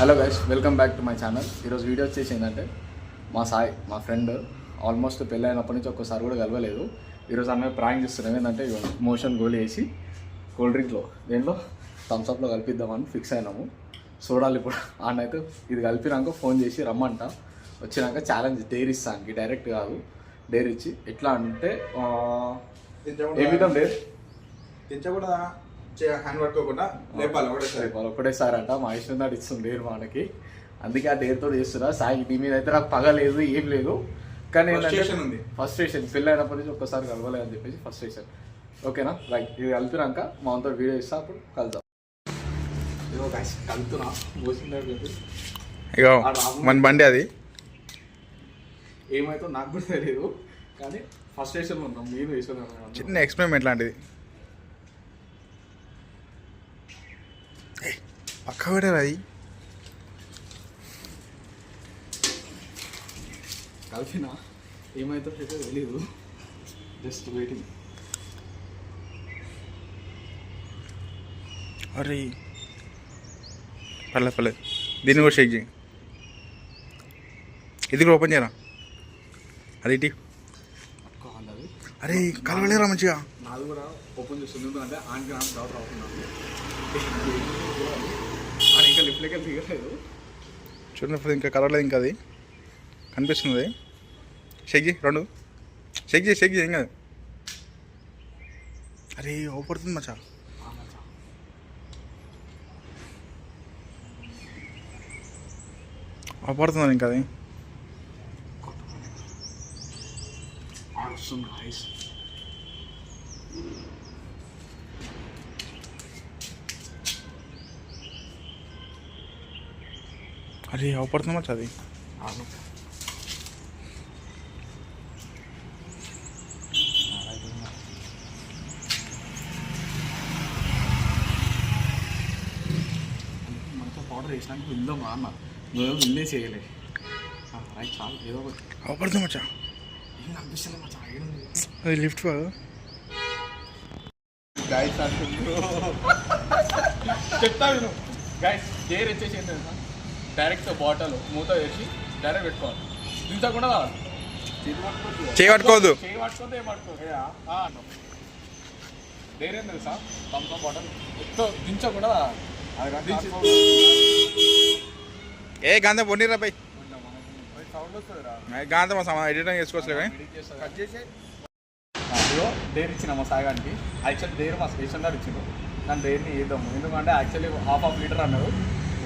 Hello guys welcome back to my channel ఈరోజు video వచ్చేసి ఏంటంటే మా సాయి మా ఫ్రెండ్ ఆల్మోస్ట్ పెళ్ళి అయినప్పటి నుంచి ఒక్కసారి కూడా కలవలేదు. ఈరోజు అన్నయ్య ప్రాంక్ చేస్తున్నాం. ఏంటంటే మోషన్ గోల్ వేసి కూల్ డ్రింక్లో దేంట్లో? థమ్స్అప్లో కలిపిద్దామని ఫిక్స్ అయినాము. చూడాలి ఇప్పుడు. ఆయన అయితే ఇది కలిపినాక ఫోన్ చేసి రమ్మంట. వచ్చినాక ఛాలెంజ్ డేర్ ఇస్తానికి డైరెక్ట్ కాదు. డేర్ ఇచ్చి. ఎట్లా అంటే ఏ విధం డేర్ తెచ్చకూడదా హ్యాండ్ పట్టుకోకుండా లేపాలి ఒకటేసారి. వాళ్ళు ఒకటేసారి అంట. మా ఇష్టం దాటి ఇస్తుంది మనకి. అందుకే ఆ డేర్ తోటి చేస్తున్నా. సాయి నీ మీద అయితే నాకు పగ లేదు ఏం లేదు. కానీ ఉంది. ఫస్ట్ స్టేషన్ పెళ్ళి అయినప్పటి నుంచి ఒక్కసారి కలవలేదు అని చెప్పేసి ఫస్ట్ స్టేషన్ ఓకేనా? రైట్ ఇది కలిపినాక మా అంతా వీడియో ఇస్తా అప్పుడు కలుద్దాం. ఇదిగో ఇగో మన బండి అది. ఏమైతే నాకు కూడా తెలియదు కానీ ఫస్ట్ స్టేషన్లో ఉన్నాం. మీరు వేసుకున్నాం చిన్న ఎక్స్పెరిమెంట్ లాంటిది. పక్క కూడా అది? కలిపిన ఏమైతే తెలియదు జస్ట్ వెయిటింగ్ అరే పర్లేదు పర్లేదు దీన్ని కూడా షేక్ చేయి. ఇది కూడా ఓపెన్ చేయరా? అది ఇటీ. అరే కలవలేరా మంచిగా? నాది కూడా ఓపెన్ చేస్తుంది ఎందుకంటే ఆన్కి నాకు డౌట్ అవుతున్నాను అని ఇంకా లిఫ్ట్లోకి వెళ్ళి దిగలేదు చూడండి ఇంకా కలవలేదు ఇంకా అది. కనిపిస్తుంది. షేక్ చేయి రెండు. షేక్ చేయి షేక్ చేయి ఏం కాదు అరే ఓపడుతుంది మచ్చా. ఓపడుతుంది ఇంకా అది. వస్తుంది ఐస్ అరే ఓపడుతుంది మచ్చా అది. మనతో పౌడర్ వేసినాక విందాం రా అన్న. నువ్వేమో విందే చేయలే. రైట్ చాలు ఏదో ఒకటి. ఓపడుతుంది మచ్చా ఏం అనిపిస్తుంది మా చాలా అది లిఫ్ట్ గైస్ అంటుండ్రు చెప్తా విను. గైస్ కేర్ వచ్చేసి డైరెక్ట్ బాటిల్ మూత వేసి డైరెక్ట్ పెట్టుకోవాలి. దించకుండా కావాలి చేయి పట్టుకోవద్దు చేయి పట్టుకోతే ఏం పట్టుకోదు డైరేం తెలుసా? Thums bottle. ఎత్తో దించకుండా దించి ఏ గాంధీ పొండిరా పై సౌండ్ వస్తుందిరా గాంధీ మా సమా ఎడిటింగ్ చేసుకోవచ్చు కానీ. కట్ చేసి అదిగో డేర్ ఇచ్చిన మా సాగానికి యాక్చువల్ డేర్ మా స్టేషన్ గారు ఇచ్చిండు కానీ డేర్ని వేద్దాము ఎందుకంటే యాక్చువల్లీ హాఫ్ హాఫ్ లీటర్ అన్నారు.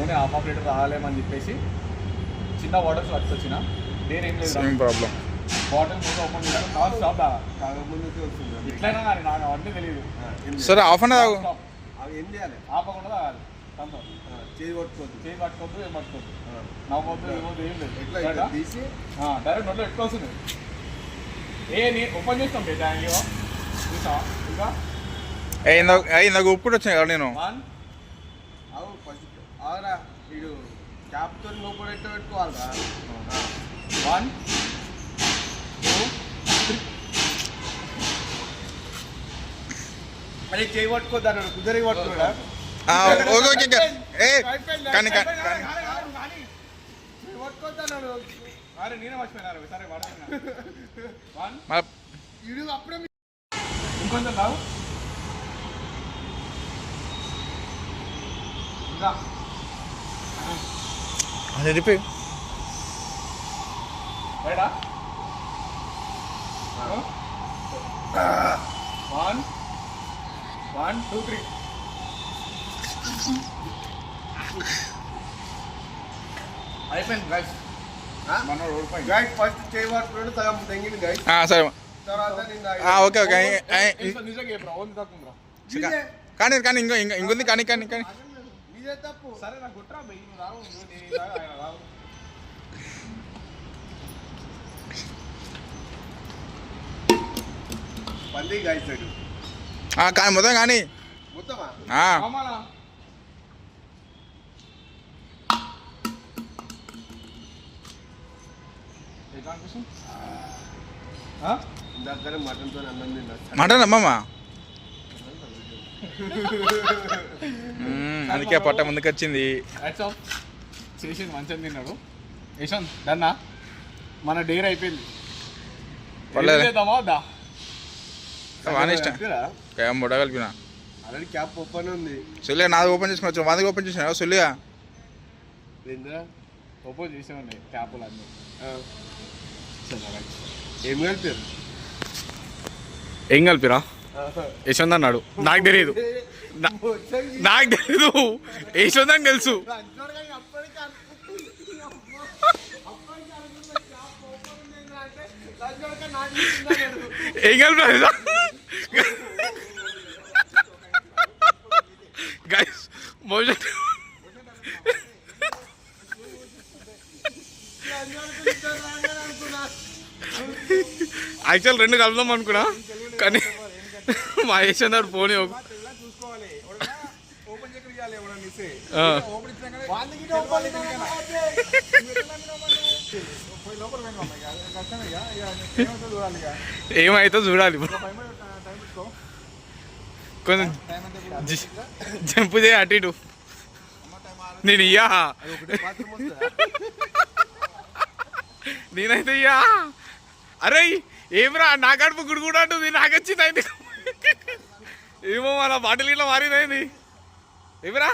ఓన్లీ హాఫ్ హాఫ్ లీటర్ తాగలేమని చెప్పేసి చిన్న బాటిల్స్ పట్టుకొచ్చిన. ఏం లేదు సేమ్ ప్రాబ్లం బాటిల్ మూత ఓపెన్ చేయాలి నాన్ స్టాప్ తాగాలి ఇట్లయినా కానీ నాకు అవన్నీ తెలియదు సరే హాఫ్ అన్ తాగు. అవి ఏం చేయాలి? ఆపకుండా తాగాలి. చేయి పట్టుకోవద్దు. చేయి పట్టుకోవద్దు ఏం పట్టుకోవద్దు. నవ్వద్దు ఏమొద్దు ఏం లేదు. ఎట్లా ఇట్లా తీసి? డైరెక్ట్ నోట్లో పెట్టుకోవాల్సింది. ఏ నీ ఓపెన్ చేస్తాం బే ట్యాంక్ చూసా ఇంకా? ఏ ఇందాక ఉప్పు కూడా వచ్చినాయి కదా నేను? వన్ అవు ఫస్ట్ అవునా వీడు క్యాప్తో లోపల ఎట్ట వన్ టూ అరే చేయి పట్టుకోద్దు అన్నాడు పట్టుకోడా ఓకే ఓకే ఏ కానీ అరే నేనే మర్చిపోయినారు సరే వన్ అప్పుడే ఇంకొంచెం రావు ఇంకా అది రైటా వన్ వన్ టూ త్రీ అయిపోయింది గైస్ గైడ్ ఫస్ట్ చేయి పట్టుకున్నాడు సగం తెంగింది గైడ్ ఆ, సరే ఓకే ఓకే కానీ కానీ ఇంకో ఇంకో ఇంకొంది కానీ కానీ కానీ నీదే తప్పు. సరే నాకు గుట్రా బెయ్యి నువ్వు రావు నువ్వు నీ రావు, పంది గైడ్ సైడ్ ఆ, కానీ మొత్తం కానీ. మొత్తమా? మటన్తో మటన్ అమ్మమ్మ? మ్మ్, అందుకే పొట్ట ముందుకు వచ్చింది Hats off. చేసి మంచిగా తిన్నాడు. యశ్వంత్ డన్నా? మన డేర్ అయిపోయింది. బుడ కలిపిన. ఆల్రెడీ క్యాప్ ఓపెన్ ఉంది. సుల్లిగా నాది ఓపెన్ చేసుకుని వచ్చి వాదికి ఓపెన్ చేసిన సుల్లిగా. ఏంద్రా? ఓపెన్ చేసే ఉన్నాయి క్యాపులు అన్నీ ఏం కలిపారు? ఏం కలిపిరా? యశ్వంత్ అన్నాడు. నాకు తెలియదు నాకు తెలీదు. యశ్వంత్ అని తెలుసు. ఏం కలిపి గైస్ మోషన్ యాక్చువల్ రెండు కలుద్దాం అనుకున్నా. కానీ మా యశ్వంత్ గారు పోనీ ఒక చూసుకోవాలి? ఓపెన్ చేయకుండా ఇవ్వాలి ఎవడన్నా ఇస్తే ఆ. ఓపెన్ ఇచ్చినాక వాళ్ళకి ఓపెన్ లోపల పోయినాం ఇక కష్టం ఇక ఇక ఏమవుతుందో చూడాలి ఇక. ఏమైతే చూడాలి కొంచెం జంపు చేయి అటు ఇటు. నేను ఇయ్యా. నేనైతే ఇయ్యా. అరే ఏమిరా నా కడుపు గుడుగుడు అంటుంది నాకు వచ్చింది అయితే ఏమో మన బాటిల్ ఇట్లా మారింది ఏమిరా?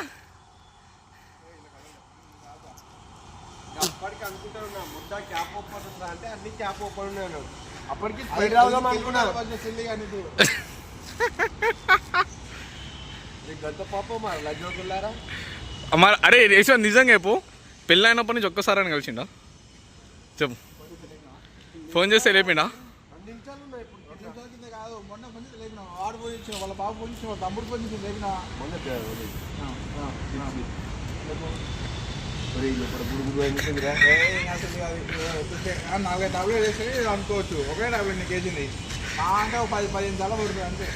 అప్పటికి అనుకుంటా ఉన్నా ముద్ద క్యాప్ ఓపెన్ ఉందా అంటే అన్ని క్యాప్ ఓపెన్ ఉన్నాను అప్పటికి గంత పాప లజ్జోకులారా మరి అరే రేషన్ నిజంగా చెప్పు. పెళ్ళి అయినప్పటి నుంచి ఒక్కసారి అని కలిసిండా? చెప్పు. ఫోన్ చేస్తే లేపిండా అన్ని నిమిషాలు ఉన్నాయి ఇప్పుడు నిమిషాల కింద కాదు మొన్న చేసి లేపిన ఫోన్ ఇచ్చిన వాళ్ళ బాబు ఇచ్చిన వాళ్ళ తమ్ముడు చేసి లేపిన. మొన్న నాలుగైదు టాబ్లెట్ వేస్తే అనుకోవచ్చు. ఒకే టాబ్లెట్ నీకు వేసింది మా అంటే ఒక పది పదిహేను చాలా పడుతుంది అంతే.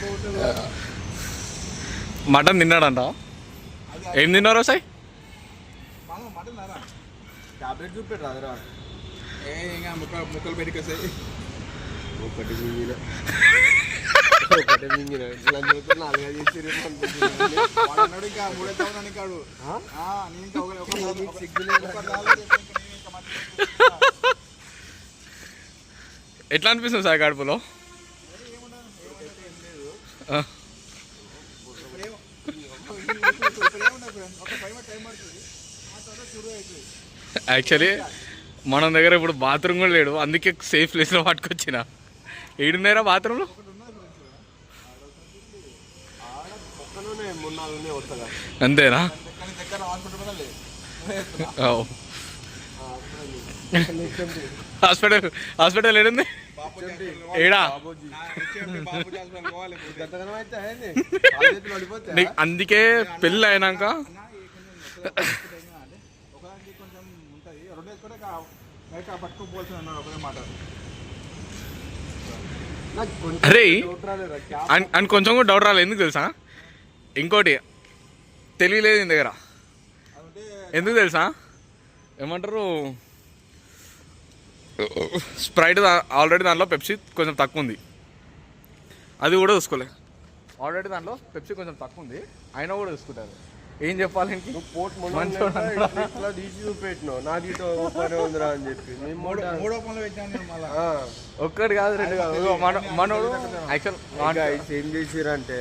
మటన్ తిన్నాడంట? అది ఏం తిన్నారు సాయి మటన్ నారా టాబ్లెట్ చూపెట్టు రాదురా. ఏ ఇంకా ముక్క ముక్కలు పెరికేసాయి ఒకటి ఒకటి మింగిన ఇంకా మూడే నేను ఇంకా ఒక- నీకు సిగ్గులేదు. ఎట్లా అనిపిస్తుంది సాయి కడుపులో యాక్చువల్లీ మన దగ్గర ఇప్పుడు బాత్రూమ్ కూడా లేడు. అందుకే సేఫ్ ప్లేస్లో పట్టుకొచ్చిన. ఏడున్నారా బాత్రూంలో ఆడ పక్కలోనే మూడు నాలుగు ఉన్నాయి వస్తుందా అంతేనా? హాస్పిటల్. హాస్పిటల్ ఏడుంది? ఏడా? అందుకే పెళ్ళి అయినాక? అరే అని కొంచెం కూడా డౌట్ రాలేదు ఎందుకు తెలుసా? ఇంకోటి తెలియలేదు నీ దగ్గర. ఎందుకు తెలుసా? ఏమంటారు? స్ప్రైట్ ఆల్రెడీ దాంట్లో పెప్సీ కొంచెం తక్కువ ఉంది అది కూడా చూసుకోలే. ఆల్రెడీ దాంట్లో పెప్సీ కొంచెం తక్కువ ఉంది అయినా కూడా చూసుకుంటారు. ఏం చెప్పాలి ఇంక? నువ్వు పోట్ మంచోడు మొన్న ఇట్లా తీసి చూపెట్టినావు. నాకు ఇటు ఓపెన్ ఉందిరా అని చెప్పి. మూడు పెట్టాను. ఒక్కటి కాదు రెండు కాదు. మనోడు యాక్చువల్ ఏం చేసిరంటే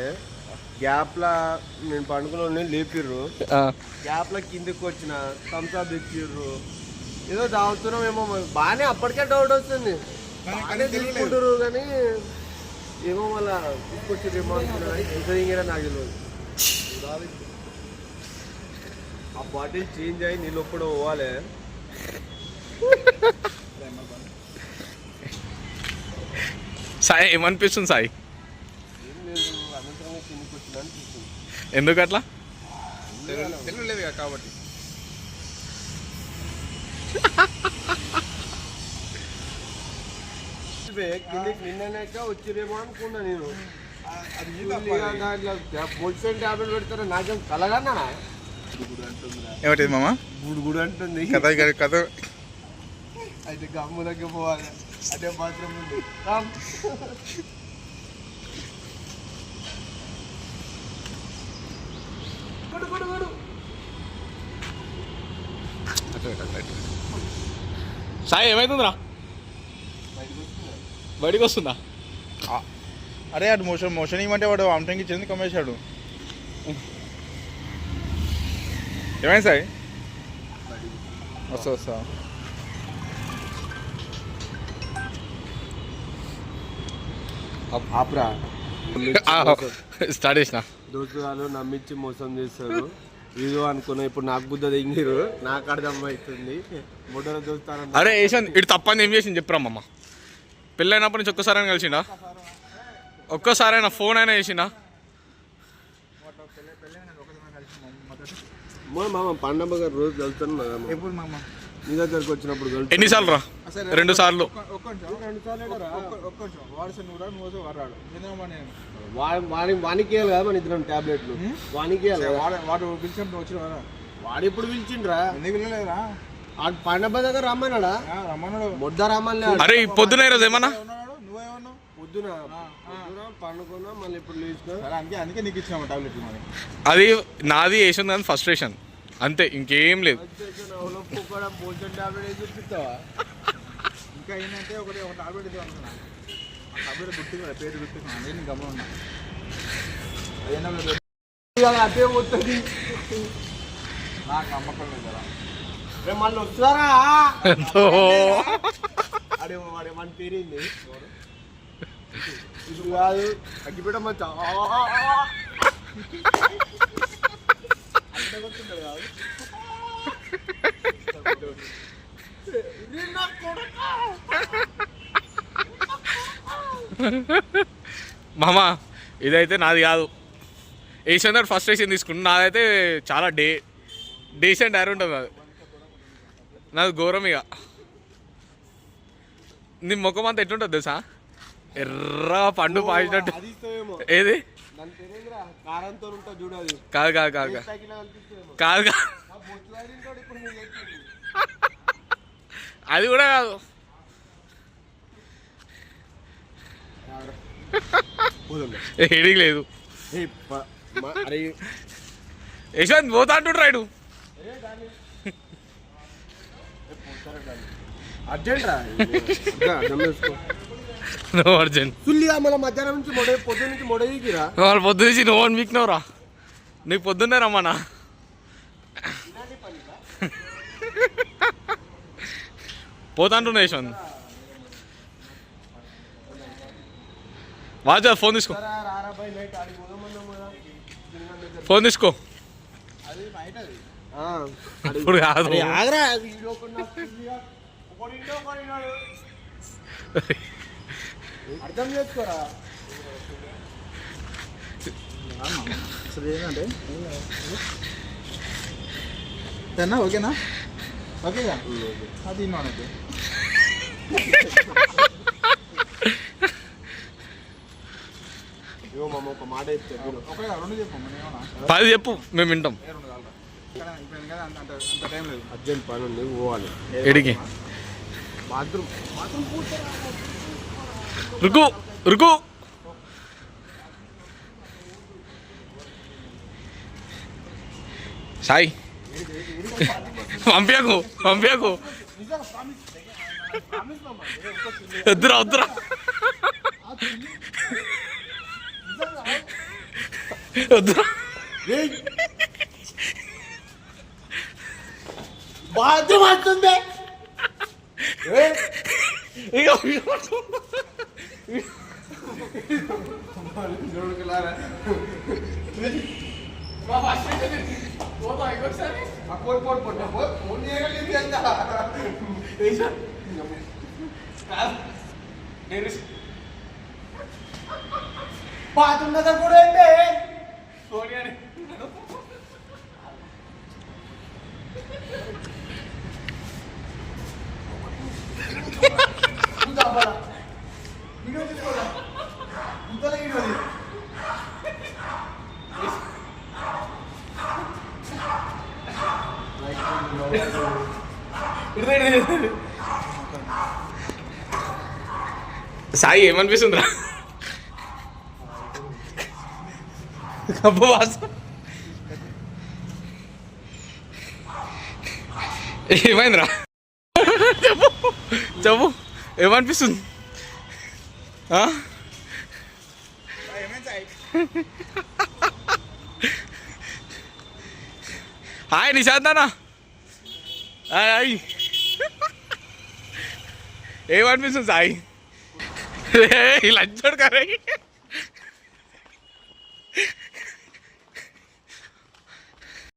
గ్యాప్ లా నేను పండుగలో లేపిర్రు గ్యాప్ లా కిందకి వచ్చిన థమ్స్అప్ తెచ్చిర్రు ఏదో తాగుతున్నాం ఏమో మరి. బాగానే అప్పటికే డౌట్ వస్తుంది కానీ- బాగానే. తీసుకుంటారు కానీ ఏమో మళ్ళా తీసుకొచ్చి ఏమో అనుకున్నా ఎంత దిగిరా నాకు తెలియదు. ఆ బాటిల్ చేంజ్ అయ్యి నీళ్ళు ఒప్పుడు పోవాలి సాయి ఏమనిపిస్తుంది సాయి ఏం లేదు అనంతరంగా కిందకి వచ్చింది అనిపిస్తుంది ఎందుకు అట్లా తెలుగు లేదు కదా కాబట్టి కిందకి నిన్ననేక వచ్చిరేమో అనుకున్నా నేను. పొజిషన్ టాబ్లెట్ పెడతారా? నాకేం కలగన్నా ఏమిటి మామ? గుడు గుడు అంటుంది. కథ ఇక- కథ. అయితే గమ్ములకి పోవాలి. అదే బాత్రూమ్ ఉంది రామ్. గుడు గుడు గుడు సాయి ఏమైతుందిరా? బయటికి వస్తుందా అరే అటు మోషన్ మోషన్ ఇవ్వమంటే వాడు అమటంకి ఇచ్చింది కమ్మేశాడు. ఏమైంది సాయి? వస్తా వస్తా. ఆపరా. స్టార్ట్ చేసిన. దోస్తుగాలు నమ్మించి మోసం చేస్తారు ఇదో అనుకున్నా ఇప్పుడు నాకు బుద్ధ దిగిరు నాకు అర్థం అవుతుంది మొదట దోస్తారని అరే ఏషన్ ఇటు తప్పని ఏం చేసింది చెప్పురామమ్మ పెళ్ళైనప్పటి నుంచి ఒక్కసారైనా కలిసిండా? ఒక్కసారైనా ఫోన్ అయినా చేసిండా? మా మామ పండమ్మ గారు రోజు వెళ్తున్నా ఎప్పుడు మామ నీ దగ్గరకు వచ్చినప్పుడు ఎన్నిసార్లు రా? రెండు సార్లు. ఒక్క నిమిషం. ఒక్క- ఒక్క నిమిషం. వాడు సార్ నువ్వు రా నువ్వు వస్తే వాడు రాడు. ఎందుకమ్మా నేను. వా- వాడి వానికి ఇవ్వాలి కదా మన ఇద్దరం టాబ్లెట్లు. వానికి ఇవ్వాలి కదా. వాడు వాడు పిలిచినప్పుడు వచ్చిన వాడు ఇప్పుడు పిలిచిండ్రా? ఎందుకు వెళ్ళలేదురా ఆ పండమ్మ దగ్గర రమ్మన్నాడా? మొద్ద అరే ఈ పొద్దున ఈరోజు ఏమన్నా? ఉన్నాడు నువ్వేమన్నావు పొద్దున. పండుకున్నా మళ్ళీ ఇప్పుడు లేచిన. అందుకే అందుకే నీకు ఇచ్చినాము టాబ్లెట్ మరి. అది నాది వేసింది కానీ ఫస్ట్రేషన్ అంతే ఇంకేం లేదు. భోజనం టాబ్లెట్ ఇంకా ఏంటంటే ఒకటి ఒక టాబ్లెట్ ఇద్దాం అనుకున్నా ఆ టాబ్లెట్ పేరు గుర్తున్నా నేను గమనం అదే పోతుంది నాకు నమ్మకం లేదు మళ్ళీ అడే వాడే మన పేరేంది ఇది కాదు అగ్గిపెట్ట మామ ఇదైతే నాది కాదు. ఏషియన్ ఫస్ట్ ఏషియన్ తీసుకుంటు నాదైతే చాలా డే డీసెంట్ ఎయిర్ ఉంటుంది అది నాది ఘోరం ఇక. నీ ముఖం అంతా ఎట్లుంటుంది తెలుసా? ఎర్ర పండు ఇస్తావేమో ఏది? కారంతో ఉంటా చూడు అది. కాదు కాదు కాదు కాదు. కాదు. అది కూడా కాదు. ఏడికి లేదు. యశ్వంత్ పోతా అంటుండ్రు రైడు అర్జెంట్ రా నో అర్జెంట్ సుల్లిగా మన మధ్యాహ్నం నుంచి మొడ పొద్దు నుంచి మొడవికిరా వాళ్ళు పొద్దు నుంచి నువ్వు అని వీక్నవరా నీకు పొద్దున్నే రమ్మన్నా. పోతా అంటున్నా యశ్వంత్ వాజా ఫోన్ తీసుకో. ఫోన్ తీసుకో. ఇప్పుడు కాదు. అర్థం చేసుకోరా? అసలు ఏంటంటే? తిన్నా ఓకేనా? ఓకేగా? అది తిన్నాను అయితే ఇగో మామ ఒక మాట చెప్తే విను. ఒకటే రెండు చెప్పు మనం ఏమన్నా? పది చెప్పు మేము వింటాం. అర్జెంట్ పని ఉంది పోవాలి. ఎడికి బాత్రూమ్. బాత్రూమ్ రుకు రుకు. సాయి. పంపించకు పంపించకు వద్దురా వద్దురా. వద్దురా. వస్తుంది ఇక బాత్రూమ్ దగ్గర కూడా ఏంటి వీడియో సాయి ఏమనిపిస్తుందిరా? కప్పు ఏమైందిరా? చెప్పు. చెప్పు. ఏమనిపిస్తుంది? హాయ్ నిషాద్ నాన్న హాయ్. ఏమనిపిస్తుంది Sai? y la enchorca de.